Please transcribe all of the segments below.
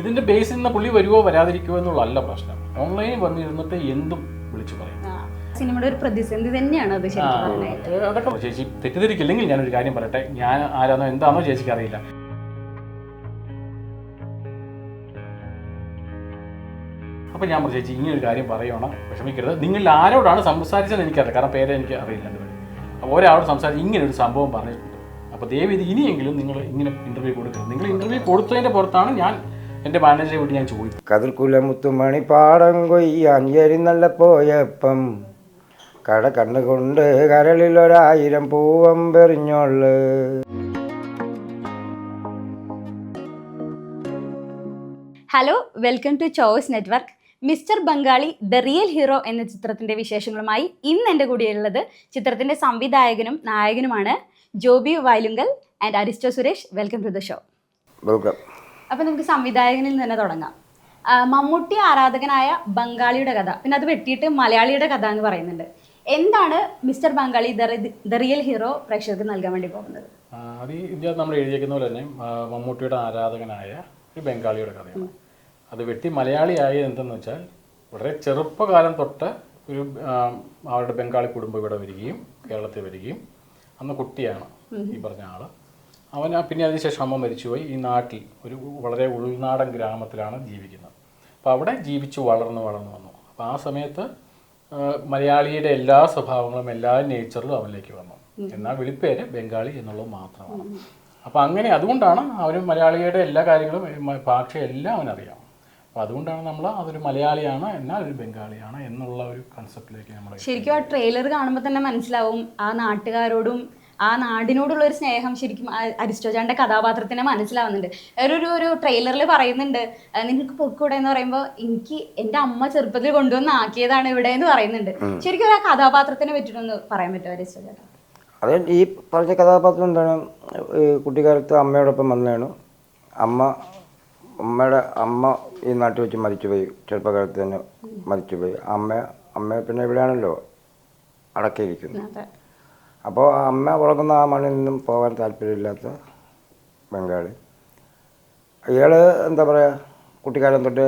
ഇതിന്റെ ബേസിൽ നിന്ന് പുള്ളി വരുവോ വരാതിരിക്കുവോ എന്നുള്ളതല്ല പ്രശ്നം. ഓൺലൈനിൽ വന്നിരുന്നിട്ട് എന്തും വിളിച്ചു പറയും. സിനിമയുടെ ഒരു പ്രതിസന്ധി തന്നെയാണ് അത് ശരിക്കും ചേച്ചി തെറ്റിദ്ധരിക്കില്ലെങ്കിൽ ഞാനൊരു കാര്യം പറയട്ടെ. ഞാൻ ആരാണോ എന്താണോ ചേച്ചിക്ക് അറിയില്ല. അപ്പൊ ഞാൻ പറഞ്ഞു ചേച്ചി ഇങ്ങനെ ഒരു കാര്യം പറയണം. വിഷമിക്കരുത്. നിങ്ങൾ ആരോടാണ് സംസാരിച്ചത് എനിക്കറിയാം കാരണം പേരെ എനിക്ക് അറിയില്ല അപ്പോൾ ഒരാളോട് സംസാരിച്ച് ഇങ്ങനെ ഒരു സംഭവം പറഞ്ഞിട്ടുണ്ട്. അപ്പോൾ ദയവ് ഇത് ഇനിയെങ്കിലും നിങ്ങൾ ഇങ്ങനെ ഇന്റർവ്യൂ കൊടുക്കരുത് നിങ്ങൾ ഇന്റർവ്യൂ കൊടുത്തതിന്റെ പുറത്താണ് ഞാൻ എന്റെ മാനേജറെ വിട്ട് ഞാൻ ചോദിച്ചത് കതിർക്കുലമുത്തുമണി പാടം കൊയ്യാൻ എരിന്നല്ല പോയപ്പം കട കണ്ണുകൊണ്ട് കരളിൽ ഒരായിരം പൂവം പെറിഞ്ഞോൾ. Hello welcome to choice network mister Bengali the real hero എന്ന ചിത്രത്തിന്റെ വിശേഷങ്ങളുമായി ഇന്ന് എന്റെ കൂടെയുള്ളത് ചിത്രത്തിന്റെ സംവിധായകനും നായകനുമാണ് Joby Vayalunkal and Aristo Suresh welcome to the show welcome അപ്പൊ നമുക്ക് സംവിധായകനിൽ നിന്ന് തന്നെ തുടങ്ങാം. മമ്മൂട്ടി ആരാധകനായ ബംഗാളിയുടെ കഥ. പിന്നെ അത് വെട്ടിയിട്ട് മലയാളിയുടെ കഥ എന്ന് പറയുന്നുണ്ട്. എന്താണ് mister Bengali the real hero പ്രേക്ഷകർക്ക് നൽകാൻ വേണ്ടി പോകുന്നത്? അത് ഇതിനകത്ത് നമ്മൾ എഴുതിയിരിക്കുന്ന പോലെ തന്നെ മമ്മൂട്ടിയുടെ ആരാധകനായ ഒരു ബംഗാളിയുടെ കഥയാണ്. അത് വെട്ടി മലയാളിയായ എന്തെന്ന് വെച്ചാൽ വളരെ ചെറുപ്പകാലം തൊട്ട് ഒരു അവരുടെ ബംഗാളി കുടുംബം ഇവിടെ വരികയും കേരളത്തിൽ വരികയും അന്ന് കുട്ടിയാണ് ഈ പറഞ്ഞ ആൾ. അവൻ പിന്നെ അതിനുശേഷം അമ്മ മരിച്ചുപോയി. ഈ നാട്ടിൽ ഒരു വളരെ ഉൾനാടൻ ഗ്രാമത്തിലാണ് ജീവിക്കുന്നത്. അപ്പോൾ അവിടെ ജീവിച്ചു വളർന്ന് വളർന്നു വന്നു. അപ്പോൾ ആ സമയത്ത് മലയാളിയുടെ എല്ലാ സ്വഭാവങ്ങളും എല്ലാ നേച്ചറിലും അവനിലേക്ക് വന്നു. എന്നാൽ വിളിപ്പേര് ബംഗാളി എന്നുള്ളത് മാത്രമാണ്. അപ്പോൾ അങ്ങനെ അതുകൊണ്ടാണ് അവന് മലയാളിയുടെ എല്ലാ കാര്യങ്ങളും ഭാഷയെല്ലാം അവനറിയാം. അപ്പോൾ അതുകൊണ്ടാണ് നമ്മൾ അതൊരു മലയാളിയാണ് എന്നാൽ ഒരു ബംഗാളിയാണ് എന്നുള്ള ഒരു കൺസെപ്റ്റിലേക്ക് നമ്മൾ ശരിക്കും ആ ട്രെയിലർ കാണുമ്പോൾ തന്നെ മനസ്സിലാവും. ആ നാട്ടുകാരോടും ആ നാടിനോടുള്ള ഒരു സ്നേഹം ശരിക്കും അരിസ്റ്റോജാന്റെ കഥാപാത്രത്തിനെ മനസ്സിലാവുന്നുണ്ട്. ഒരു ഒരു ഒരു ട്രെയിലറിൽ പറയുന്നുണ്ട് നിങ്ങൾക്ക് പൊക്കൂടെ എന്ന് പറയുമ്പോൾ എനിക്ക് എന്റെ അമ്മ ചെറുപ്പത്തിൽ കൊണ്ടുവന്ന് ആക്കിയതാണ് ഇവിടെ എന്ന് പറയുന്നുണ്ട് ശരിക്കും ആ കഥാപാത്രത്തിനെ പറ്റിയിട്ടൊന്ന് പറയാൻ പറ്റുമോ അരിസ്റ്റോജാൻ അത് ഈ പറഞ്ഞ കഥാപാത്രം എന്താണ്? കുട്ടിക്കാലത്ത് അമ്മയോടൊപ്പം വന്നതാണ് അമ്മ അമ്മയുടെ അമ്മ ഈ നാട്ടിൽ വെച്ച് മരിച്ചുപോയി. ചെറുപ്പകാലത്ത് തന്നെ മരിച്ചുപോയി. അമ്മ അമ്മ പിന്നെ ഇവിടെയാണല്ലോ അടക്കിയിരിക്കുന്നത്. അപ്പോൾ അമ്മ ഉറങ്ങുന്ന ആ മണ്ണിൽ നിന്നും പോകാൻ താല്പര്യമില്ലാത്ത ബംഗാളി. ഇയാൾ എന്താ പറയുക കുട്ടിക്കാലം തൊട്ട്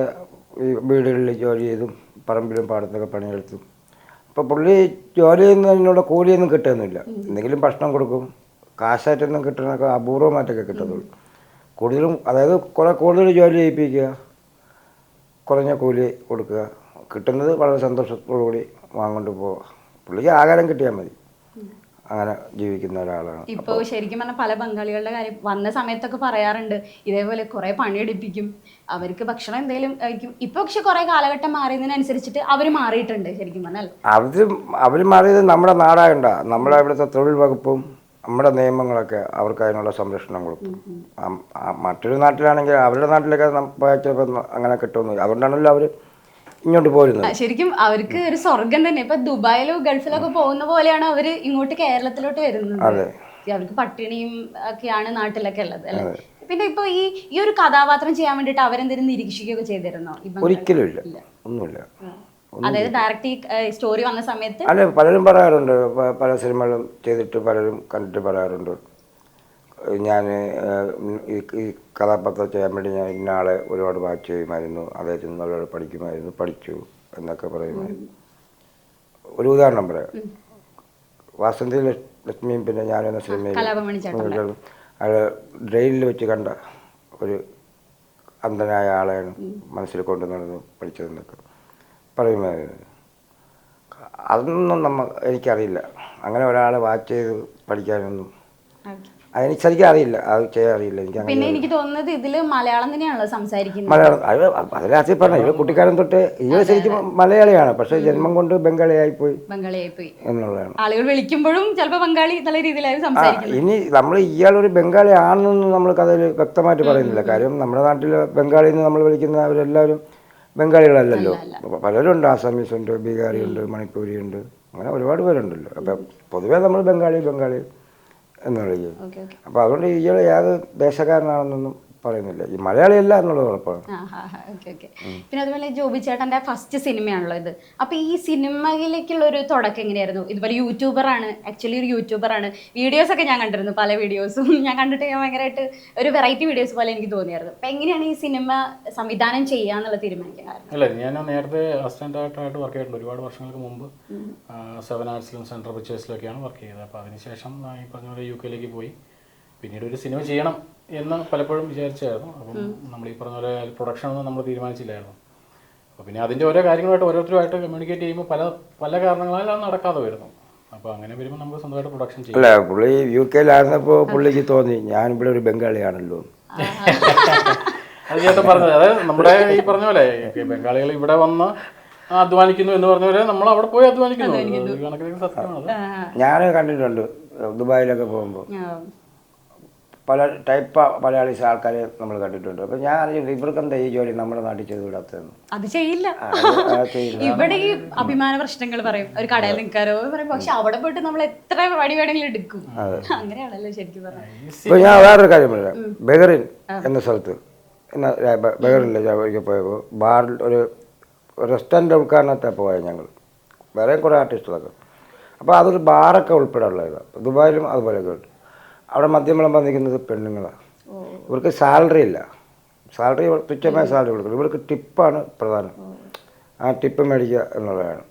ഈ വീടുകളിൽ ജോലി ചെയ്തും പറമ്പിലും പാടത്തൊക്കെ പണിയെടുത്തും. അപ്പോൾ പുള്ളി ജോലി ചെയ്യുന്നതിനോട് കൂലിയൊന്നും കിട്ടുന്നില്ല. എന്തെങ്കിലും ഭക്ഷണം കൊടുക്കും കാശായിട്ടൊന്നും കിട്ടണമൊക്കെ അപൂർവമായിട്ടൊക്കെ കിട്ടത്തുള്ളൂ. കൂടുതലും അതായത് കുറേ കൂടുതൽ ജോലി ചെയ്യിപ്പിക്കുക കുറഞ്ഞ കൂലി കൊടുക്കുക കിട്ടുന്നത് വളരെ സന്തോഷത്തോടു കൂടി വാങ്ങിക്കൊണ്ട് പോവുക. പുള്ളിക്ക് ആഹാരം കിട്ടിയാൽ മതി. അങ്ങനെ ജീവിക്കുന്ന ഒരാളാണ്. ഇപ്പോൾ ശരിക്കും പറഞ്ഞാൽ പല ബംഗാളികളുടെ കാര്യം വന്ന സമയത്തൊക്കെ പറയാറുണ്ട്. ഇതേപോലെ കുറെ പണിയെടുപ്പിക്കും. അവർക്ക് ഭക്ഷണം എന്തെങ്കിലും ആയിരിക്കും ഇപ്പൊ പക്ഷെ കുറെ കാലഘട്ടം മാറിയതിനനുസരിച്ചിട്ട് അവർ മാറിയിട്ടുണ്ട് ശരിക്കും പറഞ്ഞാൽ. അവർ അവർ മാറിയത് നമ്മുടെ നാടായുണ്ട. നമ്മുടെ ഇവിടുത്തെ തൊഴിൽ വകുപ്പും നമ്മുടെ നിയമങ്ങളൊക്കെ അവർക്ക് അതിനുള്ള സംരക്ഷണം കൊടുക്കും മറ്റൊരു നാട്ടിലാണെങ്കിൽ അവരുടെ നാട്ടിലൊക്കെ ചിലപ്പോൾ അങ്ങനെ കിട്ടുമെന്നില്ല അതുകൊണ്ടാണല്ലോ അവർ ഇങ്ങോട്ട് പോരുന്നത്. ശരിക്കും അവർക്ക് ഒരു സ്വർഗം തന്നെ. ഇപ്പൊ ദുബായിലോ ഗൾഫിലൊക്കെ പോകുന്ന പോലെയാണ് അവർ ഇങ്ങോട്ട് കേരളത്തിലോട്ട് വരുന്നത്. അതെ. അവർക്ക് പട്ടിണിയും ഒക്കെയാണ് നാട്ടിലൊക്കെ ഉള്ളത് അല്ലെ? പിന്നെ ഇപ്പൊ ഈ ഈ ഒരു കഥാപാത്രം ചെയ്യാൻ വേണ്ടിട്ട് അവരെന്തെങ്കിലും നിരീക്ഷിക്കുകയൊക്കെ ചെയ്തിരുന്നോ? ഒരിക്കലും ഇല്ല. ഒന്നുമില്ല. അതായത് ഡയറക്റ്റ് ഈ സ്റ്റോറി വന്ന സമയത്ത്? അല്ല പലരും പറയാറുണ്ട്. പല സിനിമകളും ചെയ്തിട്ട് പലരും കണ്ടിട്ട് പറയാറുണ്ട്. ഞാൻ ഈ ഈ കഥാപാത്രം ചെയ്യാൻ വേണ്ടി ഞാൻ ഇന്ന ആളെ ഒരുപാട് വാച്ച് ചെയ്യുമായിരുന്നു. അദ്ദേഹത്തിന് ഒരുപാട് പഠിക്കുമായിരുന്നു. പഠിച്ചു എന്നൊക്കെ പറയുമായിരുന്നു. ഒരു ഉദാഹരണം പറയാം. വാസന്തി ലക്ഷ്- ലക്ഷ്മിയും പിന്നെ ഞാനെന്ന സിനിമയിൽ കലാഭവൻ അയാൾ ഡ്രെയിനിൽ വെച്ച് കണ്ട ഒരു അന്ധനായ ആളെയാണ് മനസ്സിൽ കൊണ്ടു നടന്ന് പഠിച്ചതെന്നൊക്കെ പറയുമായിരുന്നു. അതൊന്നും നമ്മ എനിക്കറിയില്ല. അങ്ങനെ ഒരാളെ വാച്ച് ചെയ്ത് പഠിക്കാനൊന്നും ശരിക്കും അറിയില്ല അത് ചെയ്യാൻ അറിയില്ല എനിക്ക് പിന്നെ അങ്ങനെ എനിക്ക് തോന്നുന്നത് ഇതിൽ മലയാളം തന്നെയാണല്ലോ സംസാരിക്കുന്നത്. മലയാളം. അത് രാത്രി പറഞ്ഞ ഇവ കുട്ടിക്കാലം തൊട്ട് ഇവ ശരിക്കും മലയാളിയാണ്. പക്ഷെ ജന്മം കൊണ്ട് ബംഗാളിയായി പോയി ബംഗാളിയായി പോയി എന്നുള്ളതാണ്. ആളുകൾ വിളിക്കുമ്പോഴും ചിലപ്പോ ബംഗാളി നല്ല രീതിയിലായിരുന്നു ആ, സംസാരിക്കുന്നത്. ഇനി നമ്മൾ ഇയാളൊരു ബംഗാളി ആണെന്ന് നമ്മൾ കഥയിൽ വ്യക്തമായിട്ട് പറയുന്നില്ല. കാര്യം നമ്മുടെ നാട്ടിൽ ബംഗാളി എന്ന് നമ്മൾ വിളിക്കുന്ന അവരെല്ലാവരും ബംഗാളികളല്ലല്ലോ. പലരും ഉണ്ട് ആസാമീസ് ഉണ്ട് ബീഹാറി ഉണ്ട് മണിപ്പൂരി ഉണ്ട് അങ്ങനെ ഒരുപാട് പേരുണ്ടല്ലോ. അപ്പം പൊതുവേ നമ്മൾ ബംഗാളി ബംഗാളി. എന്ന് അപ്പോൾ അതുകൊണ്ട് ഇയാൾ ഏത് ദേശക്കാരനാണെന്നൊന്നും പറയുന്നില്ല. ഈ മലയാളിയല്ല എന്നുള്ളത് ഉറപ്പാണ്. Okay okay. പിന്നെ അതുപോലെ ജോബി ചേട്ടന്റെ ഫസ്റ്റ് സിനിമയാണല്ലോ ഇത്. അപ്പൊ ഈ സിനിമയിലേക്കുള്ള ഒരു തുടക്കം എങ്ങനെയായിരുന്നു? ഇതുപോലെ യൂട്യൂബർ ആണ്. ആക്ച്വലി ഒരു യൂട്യൂബർ ആണ്. വീഡിയോസ് ഒക്കെ ഞാൻ കണ്ടിരുന്നു പല വീഡിയോസും ഞാൻ കണ്ടിട്ട് ഞാൻ ഭയങ്കരമായിട്ട് ഒരു വെറൈറ്റി വീഡിയോസ് പോലെ എനിക്ക് തോന്നിയായിരുന്നു. അപ്പൊ എങ്ങനെയാണ് ഈ സിനിമ സംവിധാനം ചെയ്യാന്നുള്ള തീരുമാനിക്കാൻ അല്ല ഞാൻ നേരത്തെ അസിസ്റ്റന്റ് ആയിട്ട് വർക്ക് ചെയ്തിട്ടുണ്ട്. ഒരുപാട് വർഷങ്ങൾക്ക് മുമ്പ് സെവൻ ആർട്സിലും സെൻട്രൽ പിക്ചേഴ്സിലൊക്കെയാണ് വർക്ക് ചെയ്തത്. അപ്പോൾ അതിനുശേഷം ഞാൻ ഈ പറഞ്ഞ പോലെ യു കെയിലേക്ക് പോയി. പിന്നീട് ഒരു സിനിമ ചെയ്യണം എന്ന് പലപ്പോഴും വിചാരിച്ചായിരുന്നു. അപ്പം നമ്മൾ ഈ പറഞ്ഞ പോലെ പ്രൊഡക്ഷൻ ഒന്നും നമ്മൾ തീരുമാനിച്ചില്ലായിരുന്നു. അപ്പോൾ പിന്നെ അതിന്റെ ഓരോ കാര്യങ്ങളുമായിട്ട് ഓരോരുത്തരുമായിട്ട് കമ്മ്യൂണിക്കേറ്റ് ചെയ്യുമ്പോൾ പല പല കാരണങ്ങളാൽ അത് നടക്കാതെ വരുന്നു. അപ്പോൾ അങ്ങനെ വരുമ്പോൾ നമുക്ക് സ്വന്തമായിട്ട് പ്രൊഡക്ഷൻ ചെയ്യും. അല്ല പുള്ളി യു കെയിലായിരുന്നപ്പോൾ പുള്ളിക്ക് തോന്നി ഞാൻ ഇവിടെ ഒരു ബംഗാളിയാണല്ലോ. അത് ചേട്ടൻ പറഞ്ഞത്. അതായത് നമ്മുടെ ഈ പറഞ്ഞ പോലെ ബംഗാളികൾ ഇവിടെ വന്ന് അധ്വാനിക്കുന്നു എന്ന് പറഞ്ഞ പോലെ നമ്മൾ അവിടെ പോയി അധ്വാനിക്കുന്നു. സത്യമാണ് ഞാൻ കണ്ടിട്ടുണ്ട് ദുബായിലൊക്കെ പോകുമ്പോൾ പല ടൈപ്പ് മലയാളീസ് ആൾക്കാരെ നമ്മൾ കണ്ടിട്ടുണ്ട്. അപ്പം ഞാൻ അറിയില്ല ഇവർക്ക് എന്താ ഈ ജോലി നമ്മുടെ നാട്ടിൽ ചെയ്ത് വിടാത്തതെന്ന്. അത് ചെയ്യില്ല. അത് അത് ചെയ്യില്ല. ഇവിടെ ഈ അഭിമാന പ്രശ്നങ്ങൾ പറയും. ഒരു കടയിൽ നിൽക്കാരോ പറയും. പക്ഷെ അവിടെ പോയിട്ട് നമ്മൾ എത്ര വടി വേണമെങ്കിലും എടുക്കും. അങ്ങനെയാണല്ലോ ശരിക്കും പറഞ്ഞത്. ഇപ്പൊ ഞാൻ വേറൊരു കാര്യം പറയാം. ബഹറിൻ എന്ന സ്ഥലത്ത്. എന്ന ബ- ബെഹറിനിലെ ഞാൻ ഒരിക്കൽ പോയപ്പോൾ ബാറിൽ ഒരു റെസ്റ്റോറന്റ് ഉൾക്കാരണത്തെ പോയത് ഞങ്ങൾ വേറെ കുറേ ആർട്ടിസ്റ്റുകളൊക്കെ. അപ്പോൾ അതൊരു ബാറൊക്കെ ഉൾപ്പെടെ ഉള്ളതാണ് ദുബായിലും അതുപോലെയൊക്കെ ഉണ്ട് അവിടെ മദ്യം വിളമ്പാൻ നിൽക്കുന്നത് പെണ്ണുങ്ങളാണ് ഇവർക്ക് സാലറി ഇല്ല. സാലറി തുച്ഛമായ സാലറി കൊടുക്കും ഇവർക്ക് ടിപ്പാണ് പ്രധാനം. ആ ടിപ്പ് മേടിക്കുക എന്നുള്ളതാണ്.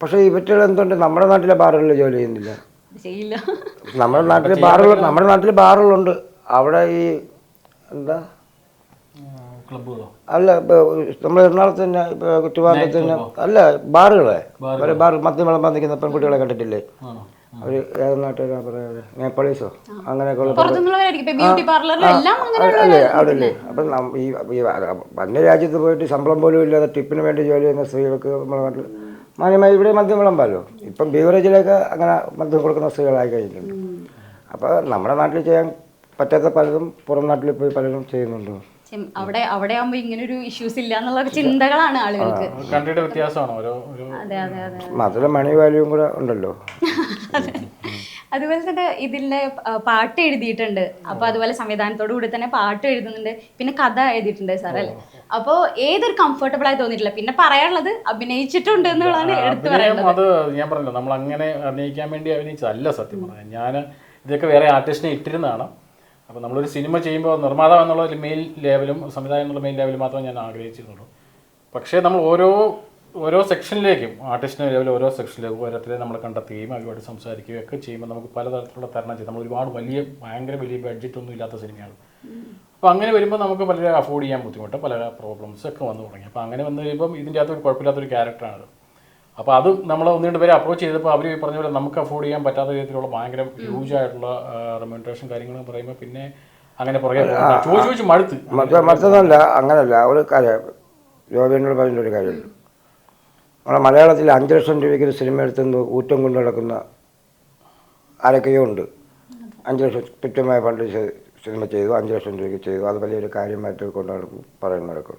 പക്ഷേ ഇവറ്റുകൾ എന്തുകൊണ്ട് നമ്മുടെ നാട്ടിലെ ബാറുകളിൽ ജോലി ചെയ്യുന്നില്ല? നമ്മുടെ നാട്ടിൽ ബാറുകൾ നമ്മുടെ നാട്ടിൽ ബാറുകളുണ്ട്. അവിടെ ഈ എന്താ? ക്ലബ്ബുകളോ? അല്ല നമ്മൾ എറണാകുളത്ത് തന്നെ ഇപ്പൊ കുറ്റുപാലത്ത് തന്നെ അല്ല ബാറുകളെ. ബാർ മദ്യം വിളമ്പാൻ നിൽക്കുന്ന പെൺകുട്ടികളെ കണ്ടിട്ടില്ലേ? അവർ ഏത് നാട്ടുകാരാ നേപ്പാളീസോ? അങ്ങനെയൊക്കെ ഉള്ള ബ്യൂട്ടി പാർലറിലും എല്ലാം അങ്ങനെ അല്ലേ അവിടെ അല്ലേ അപ്പം ഈ അന്യ രാജ്യത്ത് പോയിട്ട് ശമ്പളം പോലും ഇല്ലാതെ ടിപ്പിന് വേണ്ടി ജോലി ചെയ്യുന്ന സ്ത്രീകൾക്ക് നമ്മുടെ നാട്ടിൽ മാന്യമായി ഇവിടെ മദ്യം വിളമ്പാലോ? ഇപ്പം ബീവറേജിലേക്ക് അങ്ങനെ മദ്യം കൊടുക്കുന്ന സ്ത്രീകളായി കഴിഞ്ഞിട്ടുണ്ട്. അപ്പോൾ നമ്മുടെ നാട്ടിൽ ചെയ്യാൻ പറ്റാത്ത പലതും പുറം നാട്ടിൽ പോയി പലരും ചെയ്യുന്നുണ്ട്? അവിടെ അവിടെ ആകുമ്പോ ഇങ്ങനെ ഒരു ഇഷ്യൂസ് ഇല്ല എന്നുള്ള ചിന്തകളാണ് ആളുകൾക്ക്. കണ്ടിട്ട് വ്യത്യാസമാണ്? ഓരോ ഒരു അതെ അതെ അതെ മാത്രമല്ല മണി വാല്യൂം കൂടെ ഉണ്ടല്ലോ. അതുപോലെ തന്നെ ഇതിലെ പാട്ട് എഴുതിയിട്ടുണ്ട്. അപ്പൊ അതുപോലെ സംവിധാനത്തോടു കൂടി തന്നെ പാട്ട് എഴുതുന്നുണ്ട്. പിന്നെ കഥ എഴുതിയിട്ടുണ്ട് സാർ അല്ലേ? അപ്പൊ ഏതൊരു കംഫർട്ടബിൾ ആയി തോന്നിട്ടില്ല പിന്നെ പറയാനുള്ളത് അഭിനയിച്ചിട്ടുണ്ട് എന്നുള്ളതാണ് എടുത്തു പറയുന്നത് അത് ഞാൻ പറഞ്ഞല്ലോ നമ്മൾ അങ്ങനെ അഭിനയിക്കാൻ വേണ്ടി അഭിനയിച്ചതല്ല സത്യം പറഞ്ഞത് ഞാൻ ഇതൊക്കെ വേറെ ആർട്ടിസ്റ്റിനെ ഇട്ടിരുന്നതാണ്. അപ്പോൾ നമ്മളൊരു സിനിമ ചെയ്യുമ്പോൾ നിർമ്മാതാവ് എന്നുള്ള മെയിൻ ലെവലും സംവിധായകൻ എന്നുള്ള മെയിൻ ലെവലും മാത്രമേ ഞാൻ ആഗ്രഹിച്ചിരുന്നുള്ളൂ. പക്ഷേ നമ്മൾ ഓരോ ഓരോ സെക്ഷനിലേക്കും ആർട്ടിസ്റ്റിന്റെ ലെവലിൽ ഓരോ സെക്ഷനിലേക്കും ഓരോരുത്തരെ നമ്മൾ കണ്ടെത്തുകയും അവരുമായിട്ട് സംസാരിക്കുകയും ഒക്കെ ചെയ്യുമ്പോൾ നമുക്ക് പലതരത്തിലുള്ള തരണം ചെയ്യും. നമ്മൾ ഒരുപാട് വലിയ ഭയങ്കര വലിയ ബഡ്ജറ്റ് ഒന്നും ഇല്ലാത്ത സിനിമയാണ്. അപ്പോൾ അങ്ങനെ വരുമ്പോൾ നമുക്ക് പലരെ അഫോർഡ് ചെയ്യാൻ ബുദ്ധിമുട്ട് പല പ്രോബ്ലംസ് ഒക്കെ വന്നു തുടങ്ങി. അപ്പോൾ അങ്ങനെ വന്നു കഴിയുമ്പം ഇതിന്റെ അകത്ത് ഒരു കുഴപ്പമില്ലാത്തൊരു ക്യാരക്ടറാണ് അപ്പോൾ അത് നമ്മൾ ഒന്ന് രണ്ട് പേരെ അപ്രോച്ച് ചെയ്തപ്പോൾ അവർ പറഞ്ഞ പോലെ നമുക്ക് അഫോർഡ് ചെയ്യാൻ പറ്റാത്ത രീതിയിലുള്ള ഭയങ്കര ഹ്യൂജ് ആയിട്ടുള്ള റെമ്യൂണറേഷൻ കാര്യങ്ങളും പറയുമ്പോൾ പിന്നെ അങ്ങനെ പുറകെ. ചോദിച്ച് ചോദിച്ച് മടുത്ത്. മടുത്തതല്ല മറ്റൊന്നല്ല അങ്ങനല്ല. ഒരു കാര്യം ജോബിനോട് പറഞ്ഞൊരു കാര്യമുണ്ട്. നമ്മുടെ മലയാളത്തിൽ അഞ്ച് ലക്ഷം രൂപയ്ക്ക് ഒരു സിനിമ എടുത്തുനിന്ന് ഊറ്റം കൊണ്ട് നടക്കുന്ന ആരൊക്കെയോ ഉണ്ട്. അഞ്ച് ലക്ഷം തുച്ഛമായ ഫണ്ട് സിനിമ ചെയ്തു അഞ്ച് ലക്ഷം രൂപയ്ക്ക് ചെയ്തു. അത് വലിയൊരു കാര്യമായിട്ട് കൊണ്ട് നടക്കും പറയുന്നവരൊക്കെ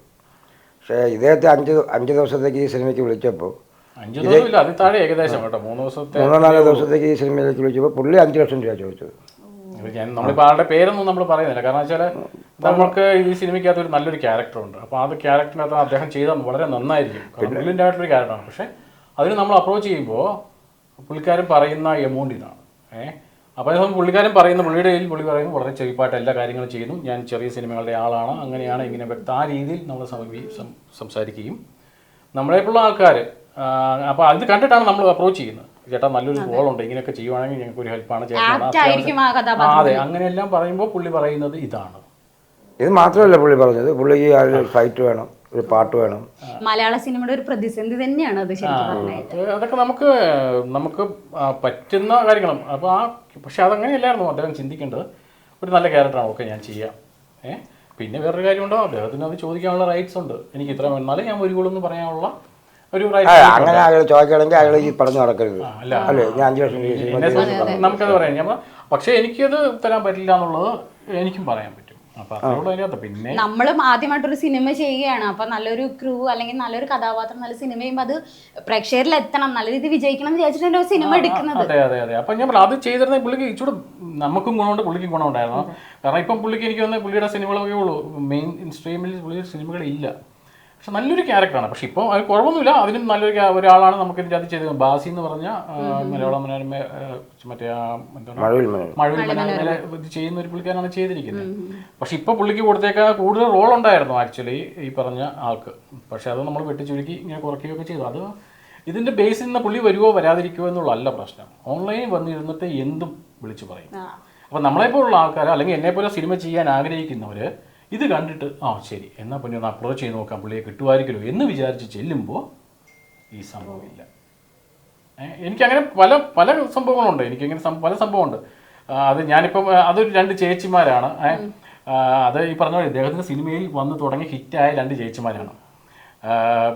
പക്ഷേ ഇദ്ദേഹത്തെ അഞ്ച് അഞ്ച് ദിവസത്തേക്ക് ഈ സിനിമയ്ക്ക് വിളിച്ചപ്പോൾ അഞ്ച് ദിവസം ഇല്ല അതിൽ താഴെ ഏകദേശം കേട്ടോ. മൂന്ന് ദിവസത്തെ മൂന്നോ നാലോ ദിവസത്തേക്ക് ഈ സിനിമയിലേക്ക് വിളിച്ചപ്പോൾ പുള്ളി അഞ്ച് ലക്ഷം രൂപ ചോദിച്ചത് ഞാൻ നമ്മളിപ്പോൾ ആളുടെ പേരൊന്നും നമ്മൾ പറയുന്നില്ല. കാരണം വെച്ചാൽ നമുക്ക് ഈ സിനിമയ്ക്കകത്ത് ഒരു നല്ലൊരു ക്യാരക്ടറുണ്ട് അപ്പോൾ അത് ക്യാരക്ടറിനകത്ത് അദ്ദേഹം ചെയ്താൽ വളരെ നന്നായിരിക്കും. ബ്രില്യന്റ് ആയിട്ടൊരു ക്യാരക്ടറാണ് പക്ഷേ അതിന് നമ്മൾ അപ്രോച്ച് ചെയ്യുമ്പോൾ പുള്ളിക്കാരൻ പറയുന്ന എമൗണ്ട് ഇതാണ്. ഏഹ് അപ്പോൾ അതിന് പുള്ളിക്കാരൻ പറയുന്ന പുള്ളിയുടെ കയ്യിൽ പുള്ളി പറയുന്നത് വളരെ ചെറിയപ്പായിട്ട് എല്ലാ കാര്യങ്ങളും ചെയ്യുന്നു. ഞാൻ ചെറിയ സിനിമകളുടെ ആളാണ്. അങ്ങനെയാണ് ഇങ്ങനെ ആ രീതിയിൽ നമ്മൾ സംസാരിക്കുകയും. നമ്മളെപ്പോലുള്ള ആൾക്കാർ അപ്പോൾ അത് കണ്ടിട്ടാണ് നമ്മൾ അപ്രോച്ച് ചെയ്യുന്നത്. ചേട്ടാ നല്ലൊരു ഗോളുണ്ട് ഇങ്ങനെയൊക്കെ ചെയ്യുവാണെങ്കിൽ ഞങ്ങൾക്ക് ഒരു ഹെൽപ്പാണ് ചേട്ടാ ആയിരിക്കും ആ ആ, കഥാപാത്രം. അതെ അങ്ങനെയെല്ലാം പറയുമ്പോൾ പുള്ളി പറയുന്നത് ഇതാണ്. ഇത് മാത്രമല്ല പുള്ളി പറഞ്ഞത്. പുള്ളിക്ക് ഒരു ഫൈറ്റ് വേണം ഒരു പാട്ട് വേണം. മലയാള സിനിമയുടെ ഒരു പ്രതിസന്ധി തന്നെയാണ് അത് അതൊക്കെ നമുക്ക് നമുക്ക് പറ്റുന്ന കാര്യങ്ങളും. അപ്പോൾ ആ പക്ഷെ അതങ്ങനെയല്ലായിരുന്നു അദ്ദേഹം ചിന്തിക്കേണ്ടത്. ഒരു നല്ല ക്യാരക്ടറാണ് ഓക്കെ ഞാൻ ചെയ്യാം. ഏഹ് പിന്നെ വേറൊരു കാര്യമുണ്ടോ? അദ്ദേഹത്തിന് അത് ചോദിക്കാനുള്ള റൈറ്റ്സ് ഉണ്ട്. എനിക്ക് ഇത്ര വന്നാലും ഞാൻ ഒരു ഗോളെന്ന് പറയാനുള്ള ഒരു റൈറ്റ് അങ്ങനെ അയാൾ ചോദിക്കുകയാണെങ്കിൽ അയാൾ ഈ പറഞ്ഞു നടക്കരുത്. അല്ലേ. ഞാൻ അഞ്ച് വർഷം നമുക്കത് പറയാം. ഞാൻ പക്ഷേ എനിക്കത് തരാൻ പറ്റില്ല എന്നുള്ളത് എനിക്കും പറയാൻ പറ്റും. പിന്നെ നമ്മളും ആദ്യമായിട്ടൊരു സിനിമ ചെയ്യുകയാണ്. അപ്പൊ നല്ലൊരു ക്രൂ അല്ലെങ്കിൽ നല്ലൊരു കഥാപാത്രം നല്ല സിനിമ ചെയ്യുമ്പോൾ അത് പ്രേക്ഷകരിൽ എത്തണം. നല്ല രീതിയിൽ വിജയിക്കണം എന്ന് വിചാരിച്ചിട്ടാണ് ഒരു സിനിമ എടുക്കുന്നത്. അതെ അതെ അതെ. അപ്പൊ ഞാൻ പറഞ്ഞു അത് ചെയ്തിരുന്ന പുള്ളിക്ക് ഇച്ചിരി നമുക്കും ഗുണമുണ്ട് പുള്ളിക്കും ഗുണമുണ്ടായിരുന്നു. കാരണം ഇപ്പം പുള്ളിക്ക് എനിക്ക് വന്ന പുള്ളിയുടെ സിനിമകളൊക്കെ ഉള്ളൂ. മെയിൻ സ്ട്രീമിൽ പുള്ളിയുടെ സിനിമകളില്ല. പക്ഷെ നല്ലൊരു ക്യാരക്ടറാണ്. പക്ഷെ ഇപ്പോൾ അത് കുഴപ്പമൊന്നുമില്ല. അതിനും നല്ലൊരു ഒരാളാണ് നമുക്ക് ഇതിന്റെ അത് ചെയ്തത്. ബാസി എന്ന് പറഞ്ഞ മലയാള മനോരമ മറ്റേ എന്താണ്? മഴവിൽ മനോരമയിലെ ഇത് ചെയ്യുന്ന ഒരു പുള്ളിക്കാരാണ് ചെയ്തിരിക്കുന്നത്. പക്ഷെ ഇപ്പൊ പുള്ളിക്ക് കൊടുത്തേക്കാൾ കൂടുതൽ റോൾ ഉണ്ടായിരുന്നു ആക്ച്വലി ഈ പറഞ്ഞ ആൾക്ക്. പക്ഷെ അത് നമ്മൾ വെട്ടിച്ചുരുക്കി ഇങ്ങനെ കുറയ്ക്കുകയൊക്കെ ചെയ്തു. അത് ഇതിന്റെ ബേസിൽ നിന്ന് പുള്ളി വരുവോ വരാതിരിക്കുമോ എന്നുള്ളതല്ല പ്രശ്നം. ഓൺലൈനിൽ വന്നിരുന്നിട്ട് എന്തും വിളിച്ചു പറയും. അപ്പോൾ അപ്പം നമ്മളെപ്പോലുള്ള ആൾക്കാർ അല്ലെങ്കിൽ എന്നെപ്പോലെ സിനിമ ചെയ്യാൻ ആഗ്രഹിക്കുന്നവർ ഇത് കണ്ടിട്ട് ആ ശരി. എന്നാൽ പിന്നെ ഒന്ന് അപ്രോച്ച് ചെയ്ത് നോക്കാം. പുള്ളിയെ കിട്ടുമായിരിക്കുമല്ലോ എന്ന് വിചാരിച്ച് ചെല്ലുമ്പോൾ ഈ സംഭവമില്ല. എനിക്കങ്ങനെ പല പല സംഭവങ്ങളുണ്ട്. എനിക്കങ്ങനെ പല സംഭവമുണ്ട്. അത് ഞാനിപ്പം അതൊരു രണ്ട് ചേച്ചിമാരാണ്. അത് ഈ പറഞ്ഞ പോലെ ഇദ്ദേഹത്തിന്റെ സിനിമയിൽ വന്ന് തുടങ്ങി ഹിറ്റായ രണ്ട് ചേച്ചിമാരാണ്.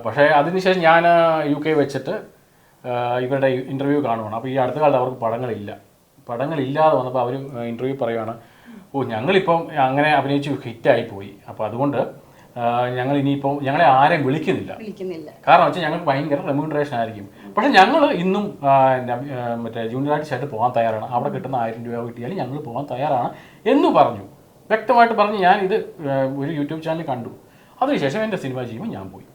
പക്ഷേ അതിനുശേഷം ഞാൻ യു കെ വെച്ചിട്ട് ഇവരുടെ ഇന്റർവ്യൂ കാണുവാണ്. അപ്പോൾ ഈ അടുത്ത കാലത്ത് അവർക്ക് പടങ്ങളില്ല. പടങ്ങളില്ലാതെ വന്നപ്പോൾ അവർ ഇന്റർവ്യൂ പറയുവാണ് ഓ ഞങ്ങളിപ്പം അങ്ങനെ അഭിനയിച്ചു ഹിറ്റായി പോയി അപ്പോൾ അതുകൊണ്ട് ഞങ്ങൾ ഇനിയിപ്പോൾ ഞങ്ങളെ ആരെയും വിളിക്കുന്നില്ല. വിളിക്കുന്നില്ല. കാരണം വെച്ചാൽ ഞങ്ങൾക്ക് ഭയങ്കര റെമ്യൂണറേഷൻ ആയിരിക്കും. പക്ഷെ ഞങ്ങൾ ഇന്നും മറ്റേ ജൂനിയർ ആർട്ടിസ്റ്റായിട്ട് പോകാൻ തയ്യാറാണ്. അവിടെ കിട്ടുന്ന ആയിരം രൂപ കിട്ടിയാലും ഞങ്ങൾ പോകാൻ തയ്യാറാണ് എന്ന് പറഞ്ഞു. വ്യക്തമായിട്ട് പറഞ്ഞ് ഞാൻ ഇത് ഒരു യൂട്യൂബ് ചാനൽ കണ്ടു. അതിനുശേഷം എന്റെ സിനിമ ചെയ്യുമ്പോൾ ഞാൻ പോയി.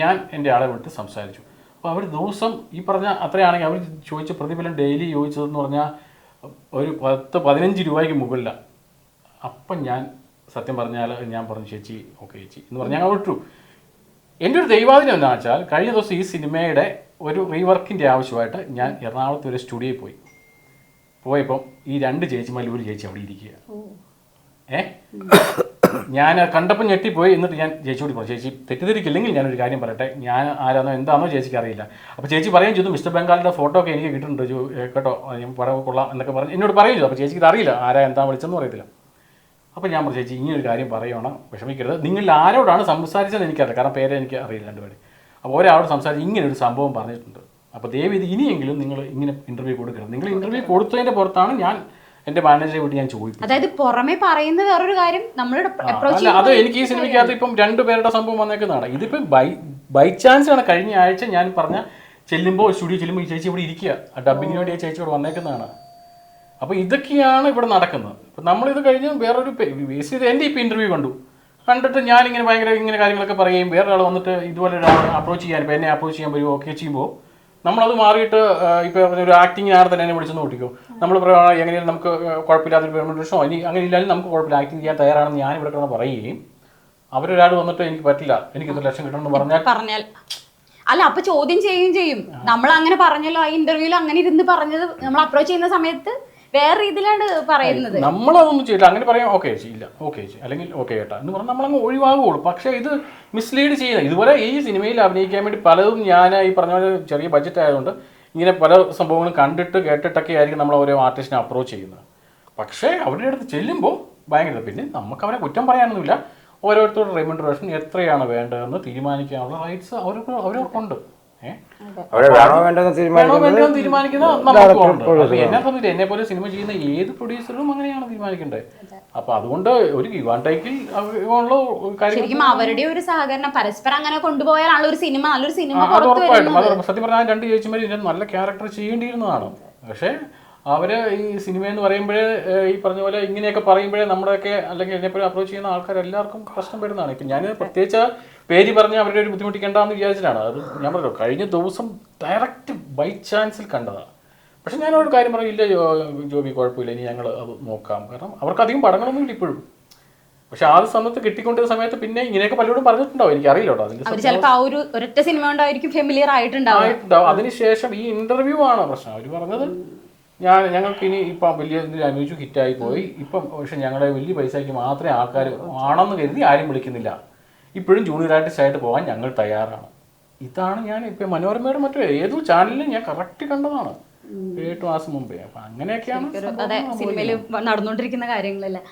ഞാൻ എന്റെ ആളെ വിട്ട് സംസാരിച്ചു. അപ്പോൾ അവർ ദിവസം ഈ പറഞ്ഞ അത്രയാണെങ്കിൽ അവർ ചോദിച്ച പ്രതിഫലം ഡെയിലി ചോദിച്ചതെന്ന് പറഞ്ഞാൽ ഒരു പത്ത് പതിനഞ്ച് രൂപയ്ക്ക് മുകളിലാണ് അപ്പം ഞാൻ സത്യം പറഞ്ഞാൽ ഞാൻ പറഞ്ഞു ചേച്ചി ഓക്കെ ചേച്ചി എന്ന് പറഞ്ഞ് ഞങ്ങൾ വിട്ടു. എന്റെ ഒരു ദൈവാധീനം എന്താണെന്ന് വെച്ചാൽ കഴിഞ്ഞ ദിവസം ഈ സിനിമയുടെ ഒരു റീവർക്കിന്റെ ആവശ്യമായിട്ട് ഞാൻ എറണാകുളത്ത് ഒരു സ്റ്റുഡിയോയിൽ പോയി. പോയപ്പം ഈ രണ്ട് ചേച്ചിമാരിൽ ഒരു ചേച്ചി അവിടെ ഇരിക്കുക ഏ? ഞാൻ കണ്ടപ്പോൾ ഞെട്ടിപ്പോയി. എന്നിട്ട് ഞാൻ ചേച്ചിയോട് പറഞ്ഞു ചേച്ചി തെറ്റിദ്ധരിക്കില്ലെങ്കിൽ ഞാനൊരു കാര്യം പറയട്ടെ. ഞാൻ ആരാന്നോ എന്താണോ ചേച്ചിക്ക് അറിയില്ല. അപ്പോൾ ചേച്ചി പറയുകയും ചെയ്തു മിസ്റ്റർ ബംഗാളിന്റെ ഫോട്ടോ ഒക്കെ എനിക്ക് കിട്ടുന്നുണ്ട്. കേട്ടോ ഞാൻ പടം കൊള്ളാം എന്നൊക്കെ പറഞ്ഞ് എന്നോട് പറയുകയും ചെയ്തു. അപ്പോൾ ചേച്ചിക്ക് അറിയില്ല. ആരാ എന്താ വിളിച്ചെന്ന് അറിയത്തില്ല അപ്പോൾ ഞാൻ പറഞ്ഞു ചേച്ചി ഇങ്ങനൊരു കാര്യം പറയുവാണ് വിഷമിക്കരുത്. നിങ്ങൾ ആരോടാണ് സംസാരിച്ചതെന്ന് എനിക്കറിയില്ല. കാരണം പേരെ എനിക്ക് അറിയില്ല രണ്ടുപേരും. അപ്പോൾ ഒരാളോട് സംസാരിച്ച് ഇങ്ങനെ ഒരു സംഭവം പറഞ്ഞിട്ടുണ്ട്. അപ്പോൾ ദയവ് ഇത് ഇനിയെങ്കിലും നിങ്ങൾ ഇങ്ങനെ ഇന്റർവ്യൂ കൊടുക്കരുത്. നിങ്ങൾ ഇന്റർവ്യൂ കൊടുത്തതിന്റെ പുറത്താണ് ഞാൻ എന്റെ മാനേജറെ വിട്ട് ഞാൻ ചോദിക്കും അതായത് പുറമേ പറയുന്ന വേറൊരു കാര്യം. നമ്മളുടെ അത് എനിക്ക് ഈ സിനിമയ്ക്കകത്ത് ഇപ്പം രണ്ടുപേരുടെ സംഭവം വന്നേക്കുന്നതാണ്. ഇതിപ്പം ബൈ ബൈ ചാൻസ് ആണ് കഴിഞ്ഞ ആഴ്ച ഞാൻ പറഞ്ഞ ചെല്ലുമ്പോൾ സ്റ്റുഡിയോ ചെല്ലുമ്പോൾ ഈ ചേച്ചി ഇവിടെ ഇരിക്കുക. ആ ഡബിങ്ങിന് വേണ്ടി ആ ചേച്ചി ഇവിടെ വന്നേക്കുന്നതാണ്. അപ്പോൾ ഇതൊക്കെയാണ് ഇവിടെ നടക്കുന്നത്. ഇപ്പം നമ്മളിത് കഴിഞ്ഞ് വേറൊരു ബേസ് ചെയ്ത് എന്റെ ഇപ്പോൾ ഇന്റർവ്യൂ കണ്ടു. കണ്ടിട്ട് ഞാനിങ്ങനെ ഭയങ്കര ഇങ്ങനെ കാര്യങ്ങളൊക്കെ പറയുകയും വേറൊരാൾ വന്നിട്ട് ഇതുപോലെ ഒരാൾ അപ്രോച്ച് ചെയ്യാൻ ഇപ്പോൾ എന്നെ അപ്രോച്ച് ചെയ്യാൻ പറ്റുമോ ഓക്കെ ചെയ്യുമ്പോൾ നമ്മളത് മാറിയിട്ട് ഇപ്പോൾ ഒരു ആക്ടിങ് ആണ് തന്നെ എന്നെ വിളിച്ചെന്ന് നോട്ടിക്കോ നമ്മൾ എങ്ങനെയും നമുക്ക് ആ, കുഴപ്പമില്ലാത്തൊരു പെർമിറ്റേഷനോ ഇനി അങ്ങനെ ഇല്ലാലും നമുക്ക് കുഴപ്പമില്ല. ആക്ടിങ് ചെയ്യാൻ തയ്യാറാണെന്ന് ഞാൻ ഇവിടെ കിടന്ന് പറയുകയും അവരൊരാൾ വന്നിട്ട് എനിക്ക് പറ്റില്ല. എനിക്ക് ഇത്ര ലക്ഷം കിട്ടണമെന്ന് പറഞ്ഞാൽ പറഞ്ഞാൽ. അല്ല അപ്പൊ ചോദ്യം ചെയ്യുകയും ചെയ്യും. നമ്മൾ അങ്ങനെ പറഞ്ഞല്ലോ ആ ഇന്റർവ്യൂവിൽ അങ്ങനെ ഇരുന്ന് പറഞ്ഞത് നമ്മൾ അപ്രോച്ച് ചെയ്യുന്ന സമയത്ത് വേറെ ഇതിലാണ് പറയുന്നത്. നമ്മളതൊന്നും ചെയ്യില്ല. അങ്ങനെ പറയാം ഓക്കെ ചെയ്യില്ല ഓക്കെ അല്ലെങ്കിൽ ഓക്കെ ഏട്ടാ. എന്ന് പറഞ്ഞാൽ നമ്മളങ്ങ് ഒഴിവാകുള്ളൂ. പക്ഷേ ഇത് മിസ്ലീഡ് ചെയ്യുന്നത് ഇതുപോലെ ഈ സിനിമയിൽ അഭിനയിക്കാൻ വേണ്ടി പലതും ഞാൻ ഈ പറഞ്ഞ പോലെ ചെറിയ ബഡ്ജറ്റ് ആയതുകൊണ്ട് ഇങ്ങനെ പല സംഭവങ്ങളും കണ്ടിട്ട് കേട്ടിട്ടൊക്കെ ആയിരിക്കും നമ്മൾ ഓരോ ആർട്ടിസ്റ്റിനെ അപ്രോച്ച് ചെയ്യുന്നത്. പക്ഷേ അവരുടെ അടുത്ത് ചെല്ലുമ്പോൾ ഭയങ്കര പിന്നെ നമുക്ക് അവരെ കുറ്റം പറയാനൊന്നുമില്ല. ഓരോരുത്തരുടെ റെമ്യൂണറേഷൻ എത്രയാണ് വേണ്ടതെന്ന് തീരുമാനിക്കാനുള്ള റൈറ്റ്സ് അവർക്ക് അവരവർക്കുണ്ട്. ഏഹ് അവിടെ വേണോ വേണ്ടെന്ന് വേണോ തീരുമാനിക്കുന്നത് വേണ്ടോ എന്ന് സംബന്ധിച്ച് എന്നെ പോലെ സിനിമ ചെയ്യുന്ന ഏത് പ്രൊഡ്യൂസറും അങ്ങനെയാണ് തീരുമാനിക്കേണ്ടത് അപ്പൊ അതുകൊണ്ട് ഒരു ഗിവ് ആൻഡ് ടേക്കിൽ ഉള്ള കാര്യം ശരിക്കും അവരുടെ ഒരു സഹകരണം പരസ്പരം അങ്ങനെ കൊണ്ടുപോയാൽ ഒരു സിനിമ നല്ലൊരു സിനിമ ഉറപ്പായിട്ടും. സത്യം പറഞ്ഞാൽ രണ്ട് ചേച്ചിമാർ ഇതിന് നല്ല ക്യാരക്ടർ ചെയ്യേണ്ടിയിരുന്നതാണ്. പക്ഷേ അവർ ഈ സിനിമ എന്ന് പറയുമ്പോഴേ ഈ പറഞ്ഞ പോലെ ഇങ്ങനെയൊക്കെ പറയുമ്പോഴേ നമ്മുടെയൊക്കെ അല്ലെങ്കിൽ എന്നെപ്പോഴും അപ്രോച്ച് ചെയ്യുന്ന ആൾക്കാർ എല്ലാവർക്കും പ്രശ്നം വരുന്നതാണ്. ഇപ്പം ഞാൻ പ്രത്യേകിച്ച് പേര് പറഞ്ഞ് അവരുടെ ഒരു ബുദ്ധിമുട്ടിക്കേണ്ടെന്ന് വിചാരിച്ചിട്ടാണ്. അത് ഞാൻ പറഞ്ഞു കഴിഞ്ഞ ദിവസം ഡയറക്റ്റ് ബൈ ചാൻസിൽ കണ്ടതാണ് പക്ഷെ ഞാൻ ഒരു കാര്യം പറയില്ല ജോബി കുഴപ്പമില്ല ഇനി ഞങ്ങൾ അത് നോക്കാം. കാരണം അവർക്ക് അധികം പടങ്ങളൊന്നും ഇപ്പോഴും. പക്ഷെ ആ സമയത്ത് കിട്ടിക്കൊണ്ടിരുന്ന സമയത്ത് പിന്നെ ഇങ്ങനെയൊക്കെ പലരോടും പറഞ്ഞിട്ടുണ്ടാവും. എനിക്ക് അറിയില്ല കേട്ടോ അതിന്റെ ആ ഒരു ഒരൊറ്റ സിനിമ കൊണ്ടായിരിക്കും ഫെമിലിയർ ആയിട്ടുണ്ടാവുക. ആയിട്ടുണ്ടാവും. അതിനുശേഷം ഈ ഇന്റർവ്യൂ ആണ് പ്രശ്നം. അവർ പറഞ്ഞത് ഞാൻ ഞങ്ങൾക്ക് ഇനി ഇപ്പം വലിയ ഇതിൽ അഭിനയിച്ചു ഹിറ്റായി പോയി. ഇപ്പം പക്ഷെ ഞങ്ങളെ വലിയ പൈസയ്ക്ക് മാത്രമേ ആൾക്കാർ ആണെന്ന് കരുതി ആരും വിളിക്കുന്നില്ല. ഇപ്പോഴും ജൂനിയർ ആർട്ടിസ്റ്റായിട്ട് പോകാൻ ഞങ്ങൾ തയ്യാറാണ്. ഇതാണ് ഞാൻ ഇപ്പം മനോരമയുടെ മറ്റു ഏതോ ചാനലിലും ഞാൻ കറക്റ്റ് കണ്ടതാണ്. എട്ട് മാസം മുമ്പേ. അപ്പം അങ്ങനെയൊക്കെയാണ് സിനിമയിൽ നടന്നുകൊണ്ടിരിക്കുന്ന കാര്യങ്ങളല്ലേ?